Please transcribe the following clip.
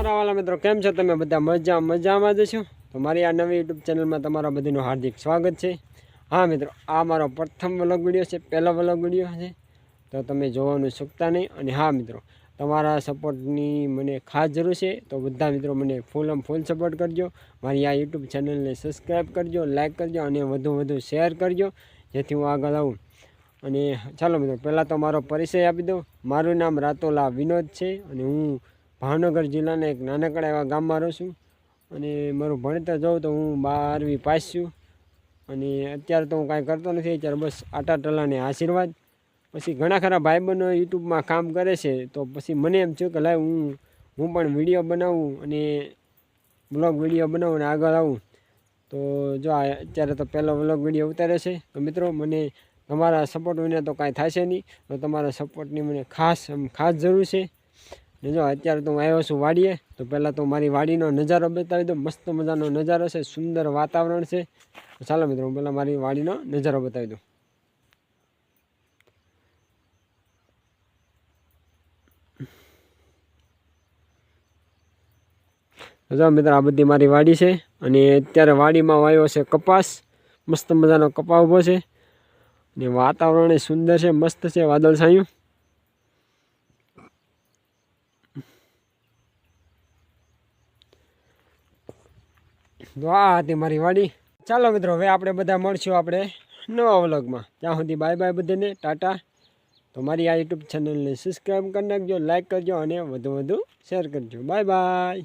મારા વાલા મિત્રો, કેમ છો તમે બધા? મજા મજામાં જ છો. તો મારી આ નવી યુટ્યુબ ચેનલમાં તમારા બધીનું હાર્દિક સ્વાગત છે. હા મિત્રો, આ મારો પ્રથમ વલગ વીડિયો છે, પહેલો વલગ વીડિયો છે. તો તમે જોવાનું ચૂકતા નહીં. અને હા મિત્રો, તમારા સપોર્ટની મને ખાસ જરૂર છે. તો બધા મિત્રો મને ફૂલ આમ ફૂલ સપોર્ટ કરજો. મારી આ યુટ્યુબ ચેનલને સબસ્ક્રાઈબ કરજો, લાઇક કરજો અને વધુ વધુ શેર કરજો. જેથી હું આગળ આવું. અને ચાલો મિત્રો, પહેલાં તો મારો પરિચય આપી દઉં. મારું નામ રાતોલા વિનોદ છે અને હું ભાવનગર જિલ્લાના એક નાનકડા એવા ગામમાં રહું છું. અને મારું ભણતર જાઉં તો હું બારમી પાસ છું. અને અત્યારે તો હું કાંઈ કરતો નથી. અત્યારે બસ આટા ટલાને આશીર્વાદ. પછી ઘણા ખરા ભાઈબંધો યુટ્યુબમાં કામ કરે છે. તો પછી મને એમ થયું કે લાય હું હું પણ વીડિયો બનાવું અને બ્લોગ વીડિયો બનાવું અને આગળ આવું. તો જો આ અત્યારે તો પહેલો વ્લોગ વીડિયો ઉતારે છે. તો મિત્રો, મને તમારા સપોર્ટ વિના તો કાંઈ થશે નહીં. તો તમારા સપોર્ટની મને ખાસ ખાસ જરૂર છે. જો અત્યારે તો હું આવ્યો છું વાડીએ, તો પહેલાં તો મારી વાડીનો નજારો બતાવી દઉં. મસ્ત મજાનો નજારો છે, સુંદર વાતાવરણ છે. ચાલો મિત્રો, હું પહેલાં મારી વાડીનો નજારો બતાવી દઉં. જો મિત્રો, આ બધી મારી વાડી છે, અને અત્યારે વાડીમાં વાયો છે કપાસ. મસ્ત મજાનો કપા ઊભો છે. અને વાતાવરણ સુંદર છે, મસ્ત છે વાદળ છાયું તો આ હતી મારી વાડી. ચાલો મિત્રો, હવે આપણે બધા મળશું આપણે નવા વ્લોગમાં. ત્યાં સુધી બાય બાય બધાને, ટાટા. તો મારી આ યુટ્યુબ ચેનલને સબસ્ક્રાઈબ કરી નાખજો લાઇક કરજો અને વધુ વધુ શેર કરજો. Bye bye